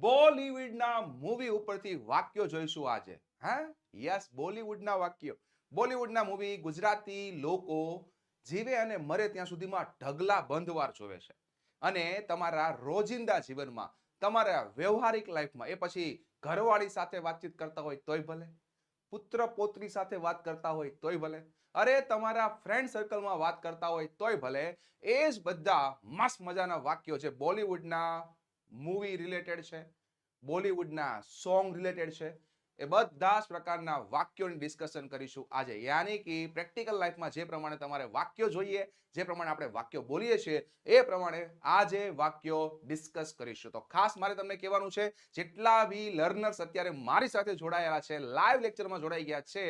બોલીવુડના મૂવી ઉપરથી વાક્યો જોઈશું આજે, હા? યસ, બોલીવુડના વાક્યો. બોલીવુડના મૂવી ગુજરાતી લોકો જીવે અને મરે ત્યાં સુધીમાં ઢગલા બંધવાર જોવે છે. અને તમારા રોજિંદા જીવનમાં, તમારા વ્યવહારિક લાઈફમાં, એ પછી ઘરવાળી સાથે વાતચીત કરતા હોય તોય ભલે, પુત્ર પોત્રી સાથે વાત કરતા હોય તોય ભલે, અરે તમારા ફ્રેન્ડ સર્કલમાં વાત કરતા હોય તોય ભલે, એ જ બધા મસ્ત મજાના વાક્યો છે બોલિવૂડના મૂવી રિલેટેડ છે બોલિવૂડના સોંગ રિલેટેડ છે એ બધા જ પ્રકારના વાક્યોની ડિસ્કશન કરીશું આજે. યાની કે પ્રેક્ટિકલ લાઈફમાં જે પ્રમાણે તમારે વાક્યો જોઈએ, જે પ્રમાણે આપણે વાક્યો બોલીએ છીએ, એ પ્રમાણે આજે વાક્યો ડિસ્કસ કરીશું. તો ખાસ મારે તમને કહેવાનું છે, જેટલા બી લર્નર્સ અત્યારે મારી સાથે જોડાયેલા છે લાઈવ લેક્ચરમાં જોડાઈ ગયા છે,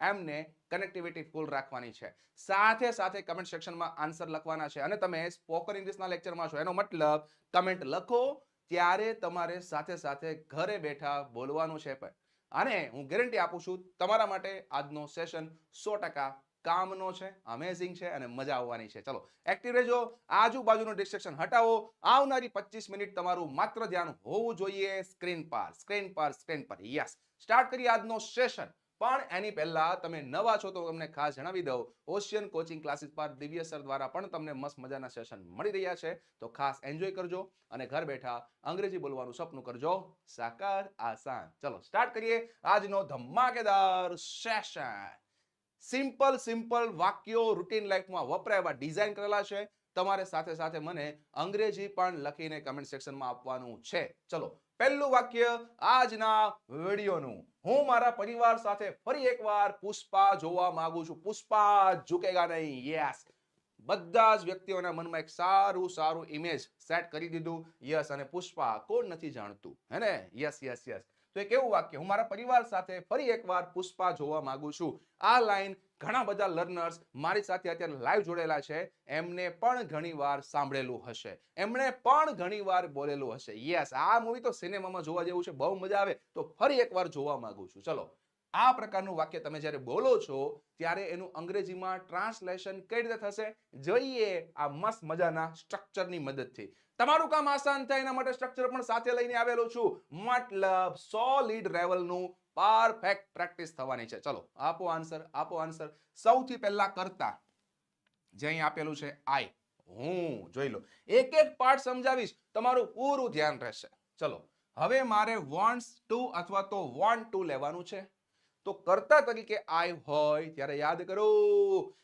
એમને કનેક્ટિવિટી ફૂલ રાખવાની છે. સાથે સાથે કમેન્ટ સેક્શનમાં આન્સર લખવાના છે. અને તમે સ્પોકન ઇંગ્લિશના લેક્ચરમાં છો, એનો મતલબ કમેન્ટ લખો, ત્યારે તમારે સાથે સાથે ઘરે બેઠા બોલવાનું છે પણ. અને હું ગેરંટી આપું છું, તમારા માટે આજનો સેશન સો ટકા કામનો છે અમેઝિંગ છે અને મજા આવવાની છે. ચલો એક્ટિવ રહેજો, આજુબાજુનું ડિસ્ટ્રેક્શન હટાવો, આવનારી પચીસ મિનિટ તમારું માત્ર ધ્યાન હોવું જોઈએ સ્ક્રીન પર સ્ક્રીન પર સ્ક્રીન પર. યસ સ્ટાર્ટ કરીએ આજનો સેશન પણ એની પહેલા તમે નવા છો તો તમને ખાસ જણાવી દઉં. ઓશિયન કોચિંગ ક્લાસીસ પર દિવ્ય સર દ્વારા પણ તમને મસ્ત મજાના સેશન મળી રહ્યા છે. તો ખાસ એન્જોય કરજો અને ઘર બેઠા અંગ્રેજી બોલવાનું સપનું કરજો. સાકાર આસાન. ચલો સ્ટાર્ટ કરીએ આજનો ધમાકેદાર સેશન સિમ્પલ સિમ્પલ વાક્યો રૂટીન લાઈફમાં વપરાય એવા ડિઝાઇન કરેલા છે. તમારે સાથે સાથે મને અંગ્રેજી પણ લખીને કમેન્ટ સેક્શનમાં આપવાનું છે. ચલો, પહેલું વાક્ય આજના વિડીયોનું હું મારા પરિવાર સાથે ફરી એકવાર પુષ્પા જોવા માંગુ છું. પુષ્પા ઝુકેગા નહીં. યસ બધા જ વ્યક્તિઓના મનમાં એક સારું સારું ઇમેજ સેટ કરી દીધું. યસ અને પુષ્પા કોણ નથી જાણતું. હે ને? યસ યસ યસ તો એ કેવું વાક્ય? હું મારા પરિવાર સાથે ફરી એકવાર પુષ્પા જોવા માંગુ છું. આ લાઈન ઘણા બધા લર્નર્સ મારી સાથે અત્યારે લાઈવ જોડેલા છે. એમને પણ ઘણીવાર સાંભળેલું હશે. એમણે પણ ઘણીવાર બોલેલું હશે. યસ આ મૂવી તો સિનેમામાં જોવા જેવું છે. બહુ મજા આવે. તો ફરી એકવાર જોવા માંગુ છું. ચલો આ પ્રકારનું વાક્ય તમે જ્યારે બોલો છો, ત્યારે એનું અંગ્રેજીમાં ટ્રાન્સલેશન કઈ રીતે થશે? જોઈએ આ મસ્ત મજાના સ્ટ્રક્ચરની મદદથી. તમારું કામ આસાન થાય, એના માટે સ્ટ્રક્ચર પણ સાથે લઈને આવેલો છું. મતલબ સોલિડ લેવલનું પરફેક્ટ પ્રેક્ટિસ થવાની છે. ચલો, આપો આન્સર આપો આન્સર સૌથી પહેલા કરતા, જે અહીં આપેલું છે આઈ હું, જોઈ લો. એક એક પાર્ટ સમજાવીશ, તમારું પૂરું ધ્યાન રહેશે. ચલો, હવે મારે વોન્ટ્સ ટુ અથવા તો વોન્ટ ટુ લેવાનું છે. તો કરતા તરીકે આઈ હોય, ત્યારે યાદ કરો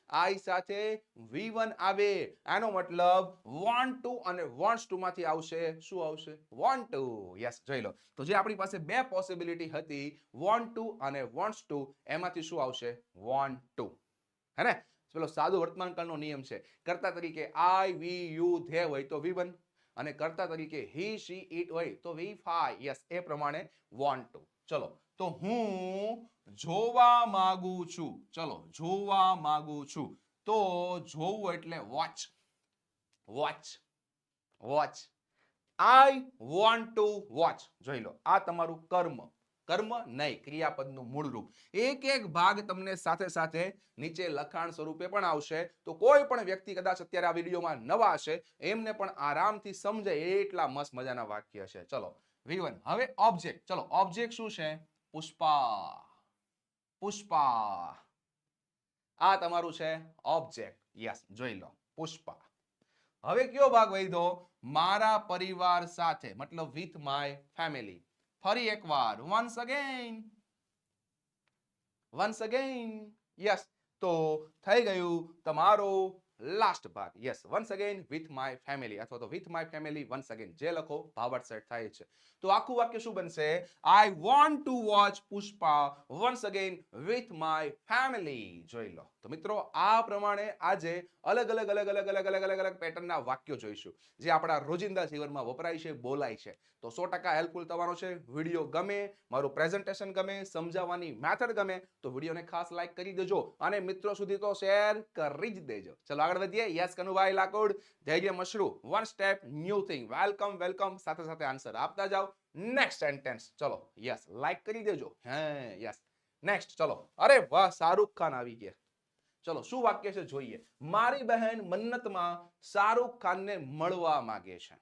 આઈ સાથે વી વન આવે. આનો મતલબ વોન્ટ ટુ અને વોન્ટ્સ ટુ માંથી આવશે. શું આવશે? Want to. યસ, જોઈ લો. તો જે આપણી પાસે બે પોસિબિલિટી હતી વોન્ટ ટુ અને વોન્ટ્સ ટુ, એમાંથી શું આવશે? Want to. હે ને પેલો સાદો વર્તમાન કાળનો નિયમ છે. કરતા તરીકે આઈ વી, યુ, ધે હોય તો વી વન. અને કરતા તરીકે હી, શી ઇટ હોય તો વી ફાઈ યસ, એ પ્રમાણે વોન્ટ ટુ. ચલો તો હું જોવા માંગુ છું. ચલો, જોવા માંગુ છું. તો જોવું એટલે watch watch watch I want to watch જોઈ લો, આ તમારું કર્મ. કર્મ નહીં, ક્રિયાપદનું મૂળ રૂપ. એક એક ભાગ તમને સાથે સાથે નીચે લખાણ સ્વરૂપે પણ આવશે. તો કોઈ પણ વ્યક્તિ કદાચ અત્યારે આ વિડીયોમાં નવા હશે, એમને પણ આરામથી સમજે એટલા મસ્ત મજાના વાક્ય છે. ચલો, વિવન. હવે ઓબ્જેક્ટ ચલો ઓબ્જેક્ટ શું છે? પુષ્પા પુષ્પા. આ તમારું છે ઓબ્જેક્ટ યસ જોઈ લો. પુષ્પા. હવે કયો ભાગ વૈધો મારા પરિવાર સાથે, મતલબ વિથ માય ફેમિલી ફરી એકવાર. Once again once again yes તો થઈ ગયું તમારો લાસ્ટ ભાગ yes once again with my family અથવા તો with my family once again જે લખો ભાવાર્થ સેટ થાય છે. તો આખું વાક્ય શું બનશે? I want to watch Pushpa once again with my family જોઈ લો. તો મિત્રો, આ પ્રમાણે આજે અલગ અલગ અલગ અલગ અલગ અલગ અલગ અલગ પેટર્નના વાક્યો જોઈશું, જે આપણા રોજિંદા જીવનમાં વપરાય છે, બોલાય છે. તો સો ટકા હેલ્પફુલ થવાનો છે વીડિયો ગમે, મારું પ્રેઝન્ટેશન ગમે, સમજાવવાની મેથડ ગમે, તો વિડીયોને ખાસ લાઈક કરી દેજો અને મિત્રો સુધી તો શેર કરી જ દેજો. ચલો આગળ વધીએ. Yes Kanubhai Lakod, Dhairya Mashru one step new thing welcome welcome સાથે સાથે આન્સર આપતા જાઓ. નેક્સ્ટ સેન્ટેન્સ ચલો યસ લાઈક કરી દેજો. હે યસ નેક્સ્ટ ચલો. અરે વાહ, શાહરુખ ખાન આવી ગયા. ચલો, શું વાક્ય છે જોઈએ? મારી બહેન મન્નતમાં શાહરુખ ખાનને મળવા માંગે છે.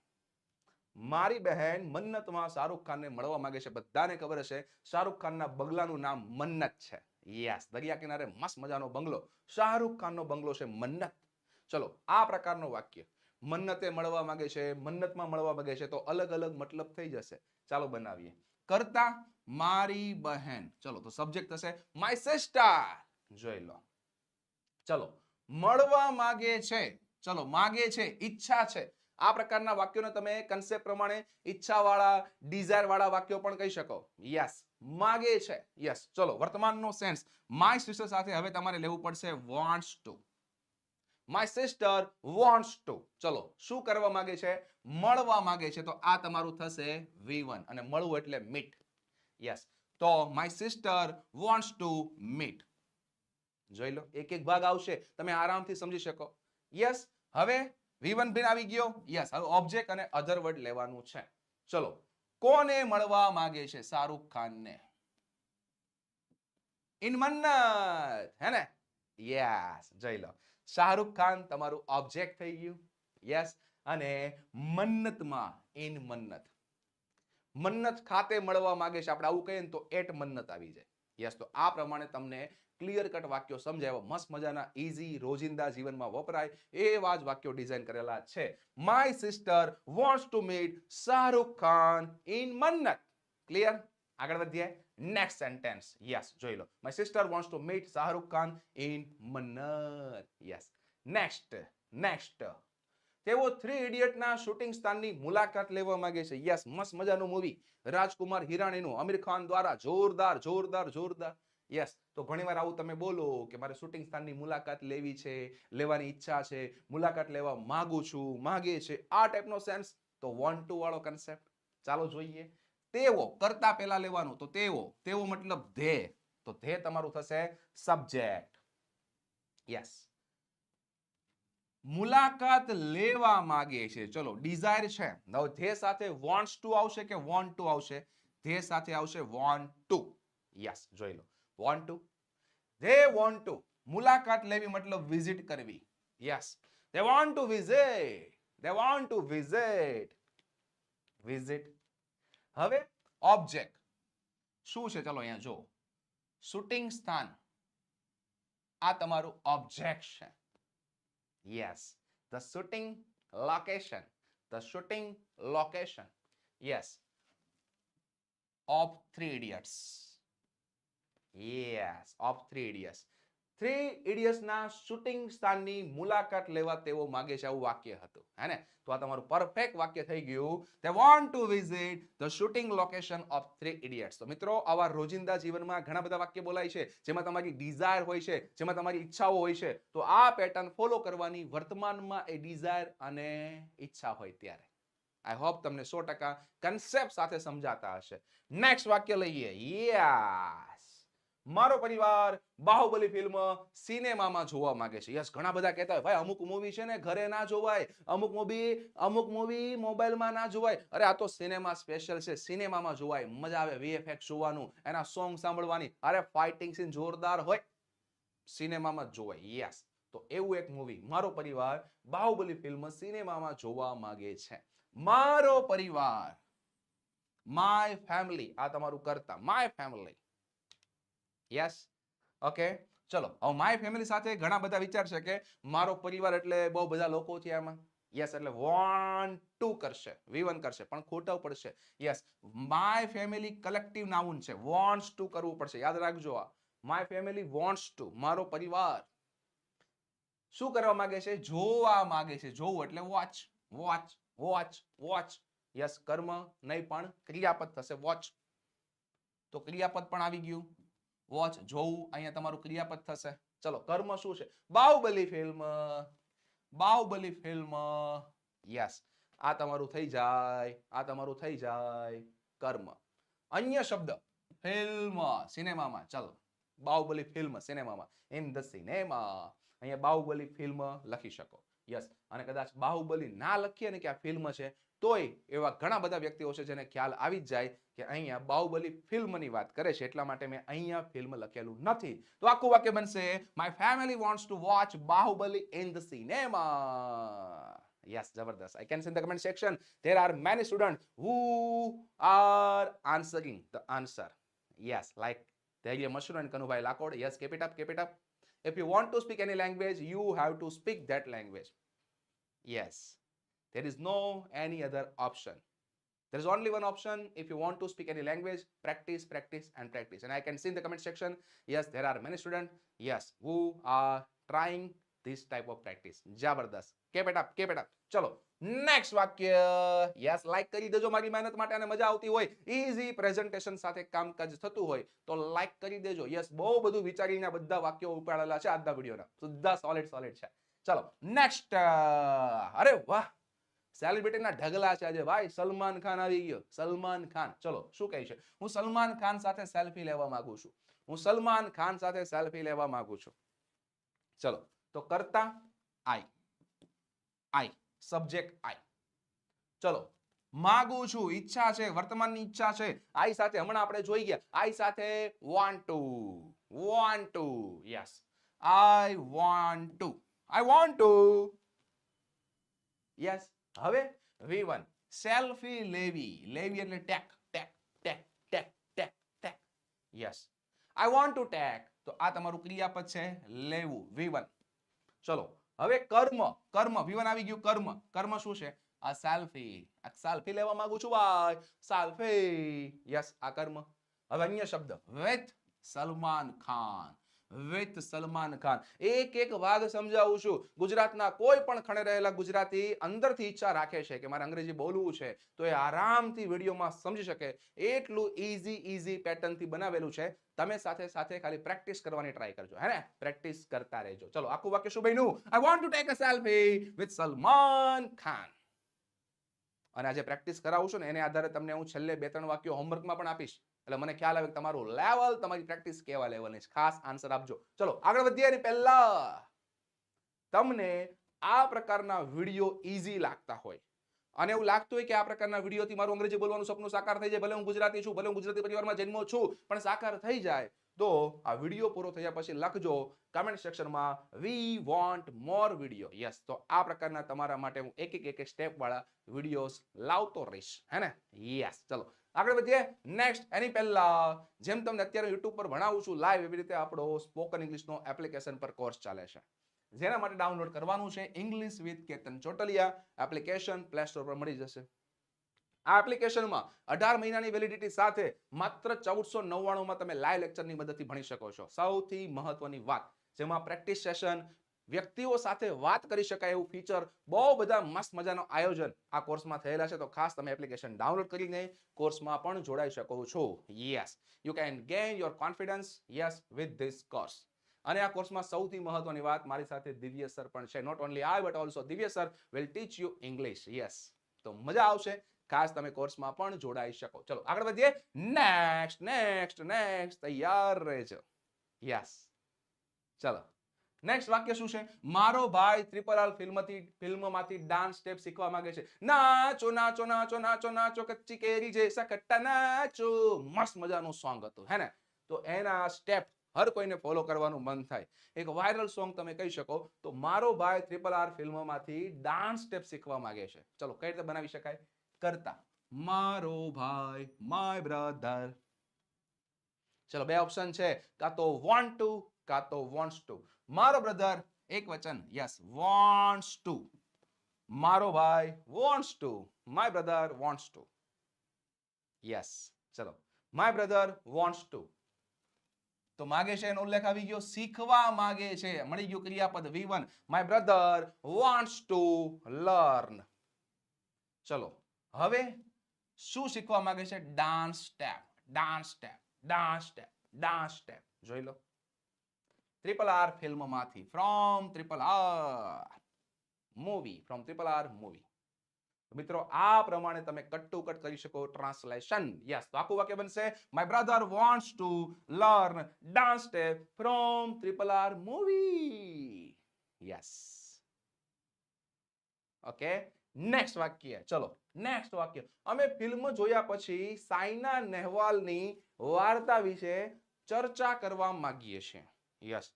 મારી બહેન મન્નતમાં શાહરુખ ખાનને મળવા માંગે છે. બધાને ખબર હશે, શાહરુખ ખાનના બંગલાનું નામ મન્નત છે. યસ, દરિયા કિનારે મસ્ત મજાનો બંગલો. શાહરુખ ખાનનો બંગલો છે મન્નત. ચલો, આ પ્રકારનો વાક્ય. મન્નતે મળવા માંગે છે, મન્નતમાં મળવા માંગે છે, તો અલગ અલગ મતલબ થઈ જશે. ચાલો બનાવીએ. કરતા મારી બહેન. ચલો, તો સબ્જેક્ટ થશે માય સિસ્ટર જોઈ લો. ચલો, મળવા માગે છે. ચલો, માગે છે, ઈચ્છા છે. આ પ્રકારના વાક્યોને તમે કન્સેપ્ટ પ્રમાણે ઈચ્છાવાળા ડિઝાયરવાળા ડિઝાયર વાળા વાક્યો પણ કહી શકો. યસ માગે છે. યસ ચલો, વર્તમાનનો સેન્સ માય સિસ્ટર સાથે હવે તમારે લેવું પડશે wants to my sister wants to ચલો, શું કરવા માંગે છે? મળવા માંગે છે. તો આ તમારું થશે V1 અને મળવું એટલે મીટ યસ તો my sister wants to meet જોઈ લો, એક એક ભાગ આવશે, તમે આરામથી સમજી શકો. યસ હવે V1 ભીન આવી ગયો. યસ હવે ઓબ્જેક્ટ અને અધર વર્ડ લેવાનું છે. ચલો, કોને મળવા માંગે છે શાહરુખ ખાનને? ઇન મન્નત, હે ને? યસ જોઈ લો. શાહરુખ ખાન તમારું ઓબ્જેક્ટ થઈ ગયું. યસ અને મન્નતમાં, ઇન મન્નત. મન્નત ખાતે મળવા માંગે છે. આપણે આવું કહીએ ને તો એટ મન્નત આવી જાય. યસ તો આ પ્રમાણે તમને ક્લિયર કટ વાક્યો સમજાય. મસ્ત મજાના ઈઝી રોજિંદા જીવનમાં વપરાય એવા જ વાક્યો ડિઝાઇન કરેલા છે. My sister wants to meet Shahrukh Khan in Mannat clear આગળ વધીએ. નેક્સ્ટ સેન્ટેન્સ યસ જોઈ લો. My sister wants to meet Shahrukh Khan in Mannat yes next next તેઓ થ્રી ઇડિયટના શૂટિંગ સ્થાનની મુલાકાત લેવા માંગે છે. યસ મસ્ત મજાનું મૂવી રાજકુમાર હિરાણીનું, આમિર ખાન દ્વારા જોરદાર જોરદાર જોરદાર. યસ તો ઘણીવાર આવું તમે બોલો કે મારે શૂટિંગ સ્થાનની મુલાકાત લેવી છે, લેવાની ઈચ્છા છે, મુલાકાત લેવા માંગુ છું, માગે છે. આ ટાઈપનો સેન્સ તો વન ટુ વાળો કન્સેપ્ટ ચાલો જોઈએ. તેઓ કરતા પહેલા લેવાનું, તો તેઓ તેઓ મતલબ ધે. તો ધે તમારું થશે સબ્જેક્ટ યસ મુલાકાત લેવા માંગે છે. ચલો ડિઝાયર છે. નવ ધે સાથે વોન્ટ્સ ટુ આવશે કે વોન્ટ ટુ આવશે? ધે સાથે આવશે વોન્ટ ટુ યસ જોઈ લો. Want to they want to મુલાકાત લેવી મતલબ વિઝિટ કરવી. Yes they want to visit they want to visit visit હવે ઓબ્જેક્ટ શું છે? ચલો અહીંયા જો શૂટિંગ સ્થાન. આ તમારું ઓબ્જેક્ટ છે. Yes. The shooting location. The shooting location. Yes. Of three idiots. Yes. Of three idiots. Three ઇડિયટ્સના shooting સ્થાનની મુલાકાત લેવા તેઓ માગે છે આવું વાક્ય હતું. હે ને? તો આ તમારું પરફેક્ટ વાક્ય થઈ ગયું. તે want to visit the shooting location of three idiots તો મિત્રો, આવા રોજિંદા જીવનમાં ઘણા બધા વાક્ય બોલાય છે, જેમાં તમારી ડિઝાયર હોય છે, જેમાં તમારી ઈચ્છાઓ હોય છે. તો આ પેટર્ન ફોલો કરવાની વર્તમાનમાં એ ડિઝાયર અને ઈચ્છા હોય ત્યારે. આઈ હોપ તમને સો ટકા કન્સેપ્ટ સાથે સમજાતા હશે. નેક્સ્ટ વાક્ય લઈએ. યસ મારો પરિવાર બાહુબલી ફિલ્મ સિનેમામાં જોવા માંગે છે. યસ, ઘણા બધા કહેતા હોય, ભાઈ, અમુક મૂવી છે ને ઘરે ના જોવાય, અમુક મૂવી અમુક મૂવી મોબાઈલમાં ના જોવાય. અરે, આ તો સિનેમા સ્પેશિયલ છે. સિનેમામાં જોવાય. મજા આવે વીએફએક્સ જોવાનું, એના સોંગ સાંભળવાની. અરે ફાઇટિંગ સીન જોરદાર હોય. સિનેમામાં જોવાય. યસ. તો એવું એક મૂવી મારો પરિવાર બાહુબલી ફિલ્મ સિનેમામાં જોવા માંગે છે. મારો પરિવાર માય ફેમિલી આ તમારું કરતા માય ફેમિલી યસ ઓકે ચલો, હવે માય ફેમિલી સાથે ઘણા બધા વિચારશે કે મારો પરિવાર એટલે બહુ બધા લોકો છે આમાં. યસ એટલે વોન્ટ ટુ કરશે V1 કરશે, પણ ખોટું પડશે. Yes my family collective noun છે. વોન્ટ્સ ટુ કરવું પડશે. યાદ રાખજો આ. માય ફેમિલી વોન્ટ્સ ટુ મારો પરિવાર. શું કરવા માંગે છે? જોવા માંગે છે. જોવું એટલે watch watch watch watch yes કર્મ નહીં પણ ક્રિયાપદ થશે. વોચ તો ક્રિયાપદ પણ આવી ગયું. વોચ જોવું, અહીંયા તમારું ક્રિયાપદ થશે. ચલો, કર્મ શું છે? Baahubali film Baahubali film yes આ તમારું થઈ જાય, આ તમારું થઈ જાય. કર્મ. અન્ય શબ્દ. ફિલ્મ સિનેમામાં ચલો. બાહુબલી ફિલ્મ સિનેમામાં ઇન ધ સિનેમા અહીંયા બાહુબલી ફિલ્મ લખી શકો. યસ અને કદાચ બાહુબલી ના લખીએ ને કે આ ફિલ્મ છે, તોય એવા ઘણા બધા વ્યક્તિઓ છે જેને ખ્યાલ આવી જ જાય. કે અહીંયા બાહુબલી ફિલ્મની વાત કરે છે એટલા માટે મેં અહીંયા ફિલ્મ લખેલું નથી તો આખું વાક્ય બનશે my family wants to watch Baahubali in the cinema Yes, Zabardast. I can see in the comment section. There are many students who are answering the answer. Yes, like Dhaiya Mashru and Kanubhai Lakod. Yes, keep it up, keep it up. If you want to speak any language, you have to speak that language. Yes, there is no any other option. There is only one option. If you want to speak any language, practice, practice, and practice. And I can see in the comment section, yes, there are many students, yes, who are trying this type of practice. Jabardast. keep it up, keep it up. ચલો next વાક્ય yes like કરી દેજો મારી મહેનત માટે અને મજા આવતી હોય ઈઝી પ્રેઝન્ટેશન સાથે કામકાજ થતું હોય તો લાઈક કરી દેજો યસ બહુ બધું વિચારીને બધા વાક્યો ઉપાડેલા છે આજના વિડીયોના બધા સોલિડ સોલિડ છે ચલો નેક્સ્ટ અરે વાહ સેલિબ્રિટીના ઢગલા છે આજે. ભાઈ, સલમાન ખાન આવી ગયો. સલમાન ખાન. ચલો, શું કહે છે? હું સલમાન ખાન સાથે સેલ્ફી લેવા માંગુ છું. હું સલમાન ખાન સાથે સેલ્ફી લેવા માંગુ છું. ચલો, તો કરતા આઈ. આઈ. સબ્જેક્ટ આઈ. ચલો, માગું છું. ઈચ્છા છે. વર્તમાનની ઈચ્છા છે. આઈ સાથે હમણાં આપણે જોઈ ગયા. આઈ સાથે want to want to yes I want to I want to yes હવે વી વન સેલ્ફી લેવી. લેવી એટલે take take take take take take. Yes I want to take. તો આ તમારું ક્રિયાપદ છે લેવું. વી વન ચલો, હવે કર્મ કર્મ. વી વન આવી ગયું, કર્મ. કર્મ શું છે? આ સેલ્ફી આ સેલ્ફી લેવા માંગુ છું, ભાઈ. સેલ્ફી યસ આ કર્મ. હવે અન્ય શબ્દ. With Salman Khan with Salman Khan. એક એક વાદ સમજાવું છું. ગુજરાતના કોઈ પણ ખણે રહેલા ગુજરાતી અંદરથી ઈચ્છા રાખે છે કે મારે અંગ્રેજી બોલવું છે, તો એ આરામથી વિડીયોમાં સમજી શકે. એટલું ઈઝી ઈઝી પેટર્નથી બનાવેલું છે. તમે સાથે સાથે ખાલી પ્રેક્ટિસ કરવાની ટ્રાય કરજો. હે ને? પ્રેક્ટિસ કરતા રહેજો. ચલો, આખું વાક્ય શું બન્યું? I want to take a selfie with Salman Khan. અને આજે પ્રેક્ટિસ કરાવું છું ને, એને આધારે તમને હું છેલ્લે બે ત્રણ વાક્યો હોમવર્કમાં પણ આપીશ. એટલે મને ખ્યાલ આવે કે તમારું લેવલ તમારી પ્રેક્ટિસ કેવા લેવલની છે. ખાસ આન્સર આપજો. ચલો, આગળ વધીએ એની પહેલા તમને આ પ્રકારના વીડિયો ઈઝી લાગતા હોય. અને એવું લાગતું હોય કે આ પ્રકારના વિડીયોથી મારું અંગ્રેજી બોલવાનું સપનું સાકાર થઈ જાય. ભલે હું ગુજરાતી છું, ભલે હું ગુજરાતી પરિવારમાં જન્મો છું, પણ સાકાર થઈ જાય. તો આ વીડિયો પૂરો થયા પછી લખજો કમેન્ટ સેક્શનમાં we want more video yes તો આ પ્રકારના તમારા માટે હું એક એક એક એક સ્ટેપ વાળા વિડીયોઝ લાવતો રહીશ. હે ને? યસ ચલો. આગળ વધીએ. નેક્સ્ટ એની પહેલા, જેમ તમને અત્યારે યુટ્યુબ પર ભણાવું છું લાઈવ એવી રીતે આપણો સ્પોકન ઇંગ્લિશનો એપ્લિકેશન પર કોર્સ ચાલે છે. જેના માટે ડાઉનલોડ કરવાનું છે English with Ketan Chotaliya. Application play store પર મળી જશે. આ એપ્લિકેશનમાં અઢાર મહિનાની વેલિડિટી સાથે માત્ર ચૌદસો નવ્વાણુંમાં તમે લાઈવ લેક્ચરની મદદથી ભણી શકો છો. સૌથી મહત્વની વાત, જેમાં પ્રેક્ટિસ સેશન વ્યક્તિઓ સાથે વાત કરી શકાય એવું ફીચર બહુ બધા મસ્ત મજાનો આયોજન આ કોર્સમાં થયેલા છે. તો ખાસ તમે એપ્લિકેશન ડાઉનલોડ કરીને કોર્સમાં પણ જોડાઈ શકો છો. Yes you can gain your confidence yes with this course અને આ કોર્સમાં સૌથી મહત્વની વાત મારી સાથે દિવ્ય સર પણ છે. Not only I but also Divya sir will teach you English yes તો મજા આવશે. ખાસ તમે કોર્સમાં પણ જોડાઈ શકો. ચલો, આગળ વધીએ. નેક્સ્ટ નેક્સ્ટ નેક્સ્ટ તૈયાર રહેજો. યસ ચલો. નેક્સ્ટ વાક્ય શું છે? મારો ભાઈ ત્રિપલ આર ફિલ્મથી, ફિલ્મમાંથી ડાન્સ સ્ટેપ શીખવા માંગે છે. નાચો નાચો નાચો નાચો નાચો કચ્ચી કેરી જેસા કટ્ટા નાચો. મસ્ત મજાનું સોંગ હતું, હે ને? તો એના સ્ટેપ હર કોઈને ફોલો કરવાનું મન થાય. એક વાયરલ સોંગ તમે કહી શકો, તો મારો ભાઈ ત્રિપલ આર ફિલ્મમાંથી ડાન્સ સ્ટેપ શીખવા માંગે છે. ચલો, કઈ રીતે બનાવી શકાય? કરતા. મારો ભાઈ માય બ્રધર ચલો, બે ઓપ્શન છે. કાં તો વોન્ટ ટુ કાં તો વોન્ટ્સ ટુ મારો બ્રધર એક વચન. યસ વોન્ટ્સ ટુ મારો ભાઈ wants to my brother wants to yes ચલો. માય બ્રધર વોન્ટ્સ ટુ તો માગે છે એનો ઉલ્લેખ આવી ગયો. શીખવા માગે છે. મળી ગયું ક્રિયાપદ V one my brother wants to learn ચલો. હવે શું શીખવા માંગે છે? Dance step dance step dance step dance step જોઈ લો. Triple R ફિલ્મમાંથી from triple R movie from triple R movie મિત્રો, આ પ્રમાણે તમે કટ ટુ કટ કરી શકો ટ્રાન્સલેશન યસ તો આખું વાક્ય બનશે my brother wants to learn dance step from triple R movie yes okay next વાક્ય, ચલો. નેક્સ્ટ વાક્ય. અમે ફિલ્મ જોયા પછી સાયના નેહવાલની વાર્તા વિશે ચર્ચા કરવા માંગીએ છીએ. યસ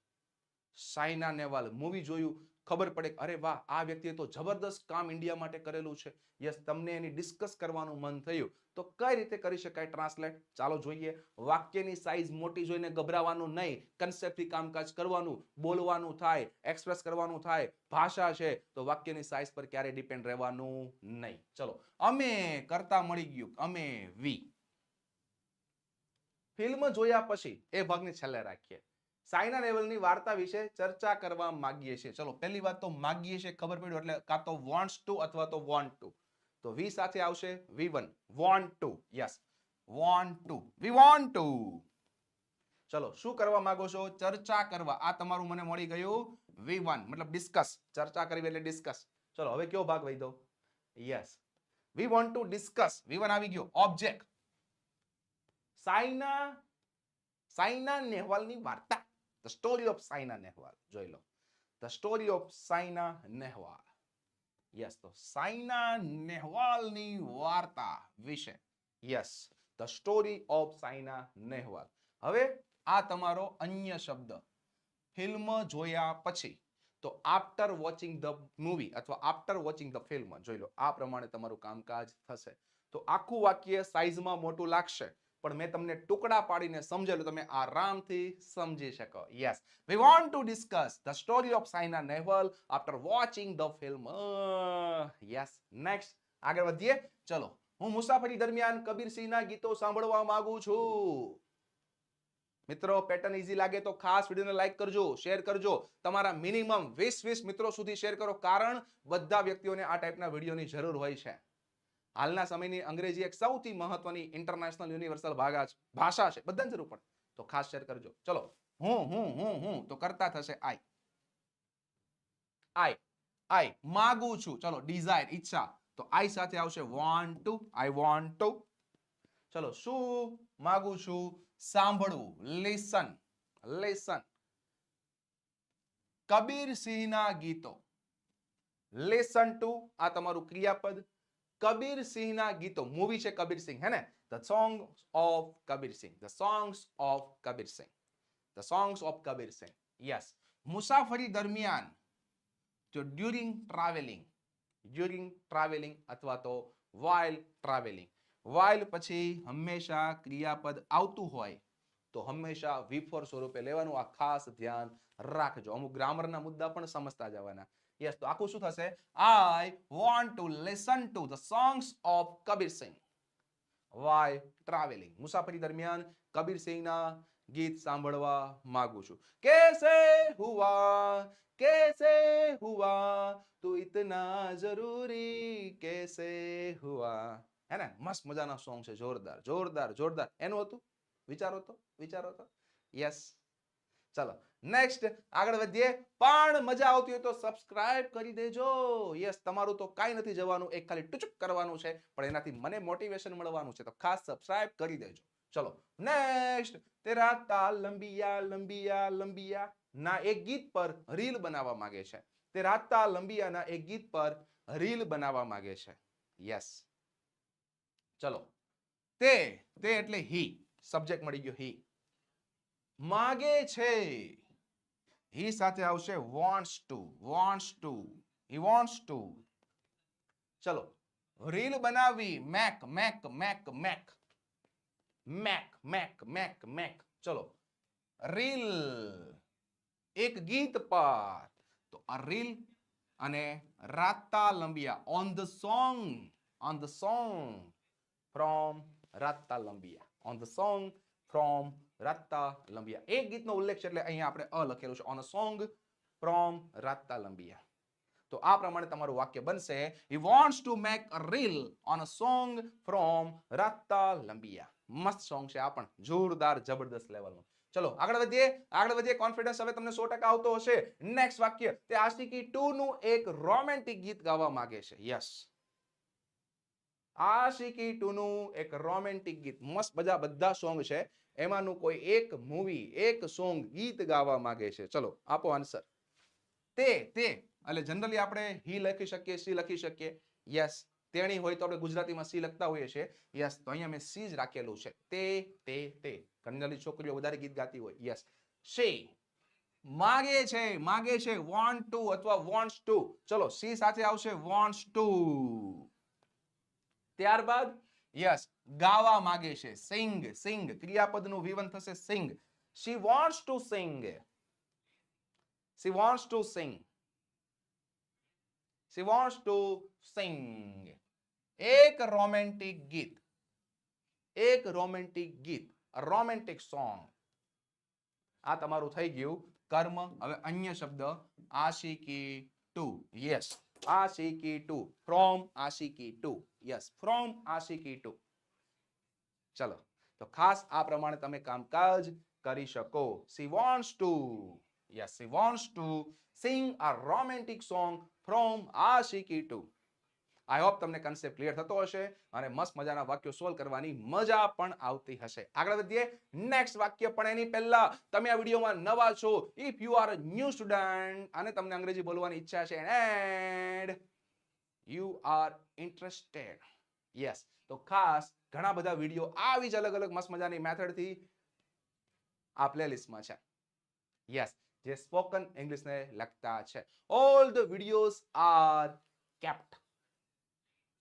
સાયના નેહવાલ મૂવી જોયું. ખબર પડે અરે વાહ, આ વ્યક્તિએ તો જબરદસ્ત કામ ઇન્ડિયા માટે કરેલું છે. યસ તમને એની ડિસ્કસ કરવાનું મન થયું. તો કઈ રીતે કરી શકાય ટ્રાન્સલેટ ચાલો જોઈએ. વાક્યની સાઇઝ મોટી જોઈને ગભરાવાનું નહીં. કન્સેપ્ટથી કામકાજ કરવાનું, બોલવાનું થાય એક્સપ્રેસ કરવાનું થાય. ભાષા છે, તો વાક્યની સાઇઝ પર ક્યારે ડિપેન્ડ રહેવાનું નહીં. ચલો, અમે કરતા મળી ગયું. અમે વી. ફિલ્મ જોયા પછી, એ ભાગને છેલ્લે રાખીએ. સાયના નેહવાલની વાર્તા વિશે ચર્ચા કરવા માંગીએ છીએ. ચલો, પહેલી વાત તો માંગીએ છીએ, ખબર પડ્યું એટલે કાં તો વોન્ટ્સ ટુ અથવા તો વોન્ટ ટુ તો વી સાથે આવશે V one want to yes want to we want to ચલો, શું કરવા માંગો છો? ચર્ચા કરવા. આ તમારું મને મળી ગયું વી વન મતલબ ડિસ્કસ ચર્ચા કરવી એટલે ડિસ્કસ ચલો, હવે કયો ભાગ વહી દો yes we want to discuss V one આવી ગયો. ઓબ્જેક્ટ સાયના સાયના નેહવાલની વાર્તા. The story of Saina Nehwal જોઈ લો the story of Saina Nehwal yes તો સાયના નેહવાલની વાર્તા વિશે yes the story of Saina Nehwal હવે આ તમારો અન્ય શબ્દ. ફિલ્મ જોયા પછી. તો આફ્ટર વોચિંગ ધ મૂવી અથવા આફ્ટર વોચિંગ ધ ફિલ્મ જોઈ લો. આ પ્રમાણે તમારું કામકાજ થશે. તો આખું વાક્ય સાઈઝમાં મોટું લાગશે. પણ મેં તમને ટુકડા પાડીને સમજેલું તમે આરામથી સમજી શકો. Yes we want to discuss the story of Saina Nehwal after watching the film yes next આગળ વધીએ. ચલો. હું મુસાફરી દરમિયાન કબીરસિંહના ગીતો સાંભળવા માંગુ છું. મિત્રો પેટર્ન ઈઝી લાગે તો ખાસ વિડીયોને લાઈક કરજો શેર કરજો. તમારા મિનિમમ વીસ વીસ મિત્રો સુધી શેર કરો, કારણ બધા વ્યક્તિઓને આ ટાઈપના વિડીયોની જરૂર હોય છે. હાલના સમયની અંગ્રેજી એક સૌથી મહત્વની ઇન્ટરનેશનલ યુનિવર્સલ ભાગા છે ભાષા છે. બધાને જરૂર પડે. તો ખાસ શેર કરજો. ચલો. હું હું હું હું. તો કરતા થશે આઈ આઈ આઈ માગું છું. ચલો. ડિઝાયર ઈચ્છા. તો આઈ સાથે આવશે want to I want to ચલો. શું માગું છું? સાંભળવું. લિસન લિસન કબીર સિંહના ગીતો. લિસન ટુ આ તમારું ક્રિયાપદ. કબીર સિંહના ગીતો. મૂવી છે કબીર સિંહ, હે ને? The song of Kabir Singh. The songs of Kabir Singh. The songs of Kabir Singh. Yes મુસાફરી દરમિયાન જો ડ્યુરિંગ ટ્રાવેલિંગ ડ્યુરિંગ ટ્રાવેલિંગ અથવા તો વાઇલ ટ્રાવેલિંગ વાઇલ પછી હંમેશા ક્રિયાપદ આવતું હોય, તો હંમેશા વિફોર સ્વરૂપે લેવાનું આ ખાસ ધ્યાન રાખજો. અમુક ગ્રામરના મુદ્દા પણ સમજતા જવાના. યસ તો આખું શું થશે? I want to listen to the songs of Kabir Singh while travelling મુસાફરી દરમિયાન કબીર સિંહના ગીત સાંભળવા માંગુ છું. કેસે હુઆ? કેસે હુઆ? તું ઇતના જરૂરી? કેસે હુઆ? હે ને? મસ્ત મજાના સોંગ છે. જોરદાર જોરદાર જોરદાર. એનું હતું? વિચારો તો વિચારો તો. યસ ચલો. નેક્સ્ટ આગળ વધીએ. પણ મજા આવતી હોય તો સબસ્ક્રાઇબ કરી દેજો. યસ તમારું તો કાંઈ નથી જવાનું, એક ખાલી ટુચુક કરવાનું છે, પણ એનાથી મને મોટિવેશન મળવાનું છે, તો ખાસ સબસ્ક્રાઇબ કરી દેજો. ચલો નેક્સ્ટ તેરા તા લંબિયા લંબિયા લંબિયા, ના એક ગીત પર રીલ બનાવવા માંગે છે. તે રાતા લંબિયાના એક ગીત પર રીલ બનાવવા માંગે છે. યસ ચલો, તે તે એટલે હી સબ્જેક્ટ મળી ગયો હી માગે છે. હી સાથે આવશે wants to wants to he wants to ચલો, રીલ બનાવવી make make make make make make make make ચલો, રીલ, એક ગીત પર તો આ રીલ અને Raataan Lambiyan on the song on the song from Raataan Lambiyan on the song from Raataan Lambiyan એક ગીતનો ઉલ્લેખ છે એટલે અહીંયા આપણે અ લખેલું છે on a song from Rata Lambiya તો આ પ્રમાણે તમારું વાક્ય બનશે he wants to make a reel on a song from Raataan Lambiyan મસ્ત સોંગ છે આ પણ, જોરદાર, જબરદસ્ત લેવલનું ચલો, આગળ વધીએ. આગળ વધીએ કોન્ફિડન્સ હવે તમને સો ટકા આવતો હશે. નેક્સ્ટ વાક્ય, તે આશિકી ટુ નું એક રોમેન્ટિક ગીત ગાવા માંગે છે. યસ આશિકી ટુ નું એક રોમેન્ટિક ગીત. મસ્ત બધા બધા સોંગ છે. એમાંનું કોઈ એક મૂવી એક સોંગ ગીત ગાવા માંગે છે. ચલો, આપો આન્સર તે તે. એટલે જનરલી આપણે હી લખી શકીએ સી લખી શકીએ. યસ તેણી હોય તો આપણે ગુજરાતીમાં સી લખતા હોઈએ છીએ. યસ તો અહીંયા મેં સી જ રાખેલું છે. તે તે તે. જનરલી છોકરીઓ વધારે ગીત ગાતી હોય. યસ સી માગે છે માગે છે. વોન્ટ ટુ અથવા વોન્ટ્સ ટુ ચલો સી સાથે આવશે. વોન્ટ્સ ટુ ત્યારબાદ, યસ, ગાવા માગે છે. સિંગ સિંગ. ક્રિયાપદનું વિવન થશે sing. She wants to sing she wants to sing she wants to sing એક રોમેન્ટિક ગીત. એક રોમેન્ટિક ગીત. રોમેન્ટિક સોંગ આ તમારું થઈ ગયું કર્મ. હવે અન્ય શબ્દ Aashiqui two. Yes Aashiqui two from Aashiqui two yes from Aashiqui two ચલો તો ખાસ આ પ્રમાણે તમે કામકાજ કરી શકો she wants to yes she wants to sing a romantic song from Aashiqui two I hope તમને કન્સેપ્ટ ક્લિયર થતો હશે અને મસ્ત મજાના વાક્યો સોલ્વ કરવાની મજા પણ આવતી હશે. આગળ વધીએ. નેક્સ્ટ વાક્ય પણ એની પહેલા તમે આ વિડીયોમાં નવા છો. If you are a new student અને તમને અંગ્રેજી બોલવાની ઈચ્છા છે and you are interested yes તો ખાસ ઘણા બધા વીડિયો આવી જ અલગ અલગ મસ્ત મજાની મેથડથી આ પ્લેલિસ્ટમાં છે. યસ જે સ્પોકન ઇંગ્લિશને લગતા છે. All the videos are kept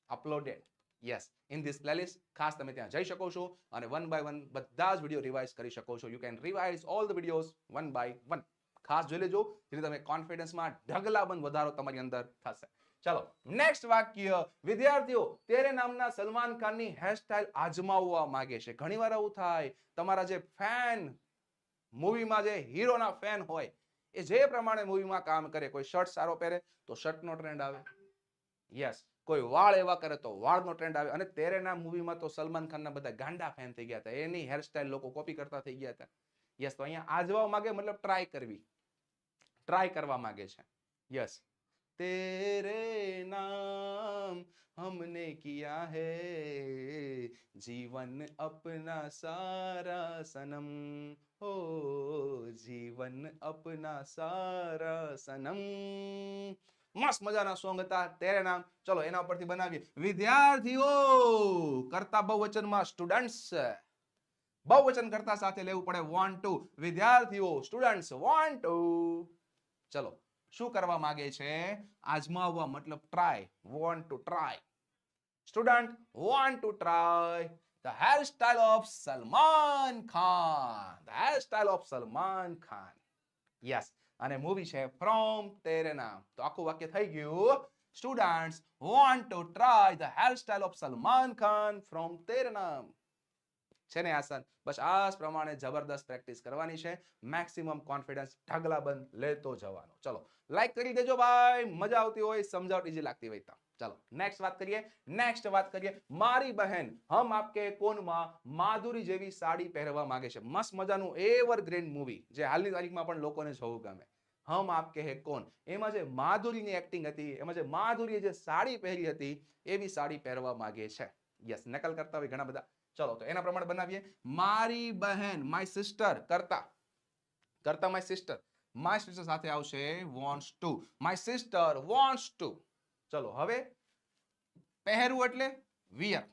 uploaded yes in this playlist ખાસ તમે ત્યાં જઈ શકો છો અને વન બાય વન બધા જ વીડિયો રિવાઇઝ કરી શકો છો. You can revise all the videos one by one ખાસ જોઈ લેજો, જેથી તમે કોન્ફિડન્સમાં ઢગલાબંધ વધારો તમારી અંદર થશે. ચાલો નેક્સ્ટ વાક્ય. વિદ્યાર્થીઓ, તેરે નામના સલમાન ખાનની હેરસ્ટાઇલ આજમાવવા માંગે છે. ઘણીવાર આવું થાય, તમારા જે ફેન મૂવીમાં જે હીરોના ફેન હોય, એ જે પ્રમાણે મૂવીમાં કામ કરે, કોઈ શર્ટ સારો પહેરે, તો શર્ટનો ટ્રેન્ડ આવે. યસ કોઈ વાળ એવા કરે તો વાળનો ટ્રેન્ડ આવે અને તેરેના મૂવીમાં તો સલમાન ખાનના બધા ગાંડા ફેન થઈ ગયા હતા એની હેરસ્ટાઇલ લોકો કોપી કરતા થઈ ગયા હતા યસ તો અહીંયા આજવા માંગે મતલબ ટ્રાય કરવી ટ્રાય કરવા માંગે છે યસ તેરે નામ हमने किया है जीवन अपना सारा सनम हो जीवन अपना સારા સનમ મસ્ત મજાના સોંગ હતા. તેરે નામ, ચલો એના ઉપરથી બનાવીએ. વિદ્યાર્થીઓ, કરતા બહુવચનમાં સ્ટુડન્ટ્સ બહુવચન કરતા સાથે લેવું પડે વોન્ટ ટુ વિદ્યાર્થીઓ સ્ટુડન્ટ્સ વોન્ટ ટુ ચલો, શું કરવા માંગે છે? આજમાવવા મતલબ try want to try student want to try the hairstyle of Salman Khan the hairstyle of Salman Khan yes અને મૂવી છે ફ્રોમ તેરે તો આખું વાક્ય થઈ ગયું. Students want to try the hairstyle of Salman Khan from Tere Naam છે ને આસન? બસ આ પ્રમાણે જબરદસ્ત પ્રેક્ટિસ કરવાની છે. મેક્સિમમ કોન્ફિડન્સ ઢગલાબંધ લેતો જવાનો. ચલો લાઈક કરી દેજો ભાઈ. મજા આવતી હોય, સમજાવટ ઈજી લાગતી હોય તો. ચલો નેક્સ્ટ વાત કરીએ નેક્સ્ટ વાત કરીએ મારી બહેન હમ આપકે કોનમાં માધુરી જેવી સાડી પહેરવા માંગે છે મસ્ત મજાનું એવરગ્રીન મૂવી જે હાલની તારીખમાં પણ લોકોને જોવું ગમે। હમ આપકે હે કોન એમાં જે માધુરીની એક્ટિંગ હતી, એમાં જે માધુરીએ જે સાડી પહેરી હતી, એવી સાડી પહેરવા માંગે છે। યસ નકલ કરતા હોય ઘણા બધા। ચલો, તો એના પ્રમાણે બનાવીએ. મારી બહેન માય સિસ્ટર કરતા કરતા માય સિસ્ટર માય સિસ્ટર સાથે આવશે wants to my sister wants to ચલો હવે પહેરવું એટલે વિયર.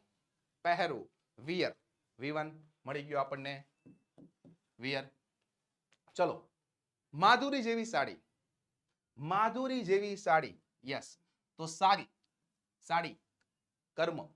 પહેરવું વિયર. વી1 મળી ગયો આપણને. વિયર. ચલો. માધુરી જેવી સાડી. માધુરી જેવી સાડી. યસ તો સારી. સાડી. કર્મ.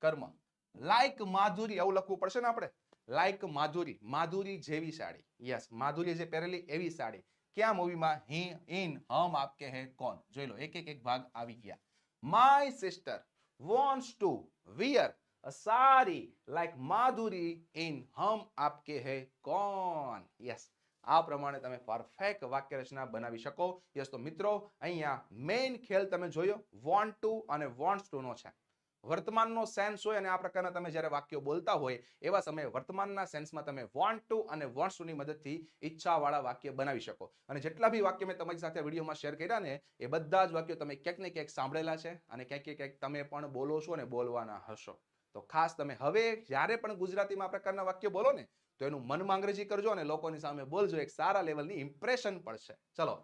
કર્મ. લાઈક માધુરી. આવું લખવું પડશે ને આપણે? લાઈક માધુરી. માધુરી જેવી સાડી. યસ માધુરી જે પહેરેલી એવી સાડી. ક્યાં મૂવીમાં હી ઇન હમ આપકે હે, કોણ? જોઈ લો એક એક એક ભાગ આવી ગયા. My sister wants to wear a sari like Madhuri in હમ આપકે હે, કોણ? યસ આ પ્રમાણે તમે પરફેક્ટ વાક્ય રચના બનાવી શકો. યસ તો મિત્રો, અહીંયા મેઇન ખેલ તમે જોયો વોન્ટ ટુ અને વોન્ટ્સ ટુ નો છે. વર્તમાનનો સેન્સ હોય અને આ પ્રકારના તમે જ્યારે વાક્યો બોલતા હોય, એવા સમયે વર્તમાનના સેન્સમાં તમે વોન્ટ ટુ અને વોન્ટ્સ ટુની મદદથી ઈચ્છાવાળા વાક્ય બનાવી શકો. અને જેટલા બી વાક્ય મેં તમારી સાથે વિડીયોમાં શેર કર્યા ને, એ બધા જ વાક્યો તમે ક્યાંક ને ક્યાંક સાંભળેલા છે અને ક્યાંક ક્યાંક તમે પણ બોલો છો અને બોલવાના હશો. તો ખાસ તમે હવે જ્યારે પણ ગુજરાતીમાં આ પ્રકારના વાક્ય બોલો ને, તો એનું મનમાં અંગ્રેજી કરજો અને લોકોની સામે બોલજો. એક સારા લેવલની ઇમ્પ્રેશન પડશે ચલો,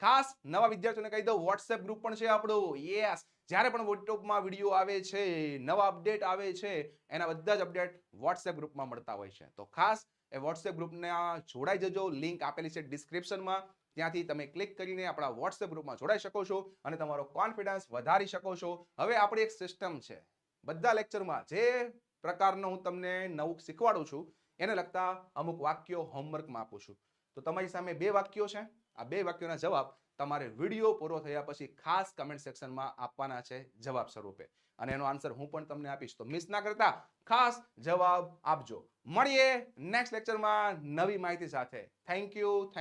ખાસ નવા વિદ્યાર્થીઓને કહી દઉં વોટ્સએપ ગ્રુપ પણ છે આપણું. યસ જ્યારે પણ વોટટોપમાં વીડિયો આવે છે, નવા અપડેટ આવે છે, એના બધા જ અપડેટ વોટ્સએપ ગ્રુપમાં મળતા હોય છે. તો ખાસ એ વોટ્સએપ ગ્રુપને જોડાઈ જજો. લિંક આપેલી છે ડિસ્ક્રિપ્શનમાં ત્યાંથી તમે ક્લિક કરીને આપણા વોટ્સએપ ગ્રુપમાં જોડાઈ શકો છો અને તમારો કોન્ફિડન્સ વધારી શકો છો. હવે આપણી એક સિસ્ટમ છે. બધા લેક્ચરમાં જે પ્રકારનો હું તમને નવું શીખવાડું છું, એને લગતા અમુક વાક્યો હોમવર્કમાં આપું છું. તો તમારી સામે બે વાક્યો છે. આ બે વાક્યોના જવાબ તમારે વીડિયો પૂરો થયા પછી ખાસ કમેન્ટ સેક્શનમાં આપવાના છે જવાબ સ્વરૂપે. અને એનો આન્સર હું પણ તમને આપીશ. તો મિસ ના કરતા ખાસ જવાબ આપજો. મળીએ નેક્સ્ટ લેક્ચરમાં નવી માહિતી સાથે. Thank you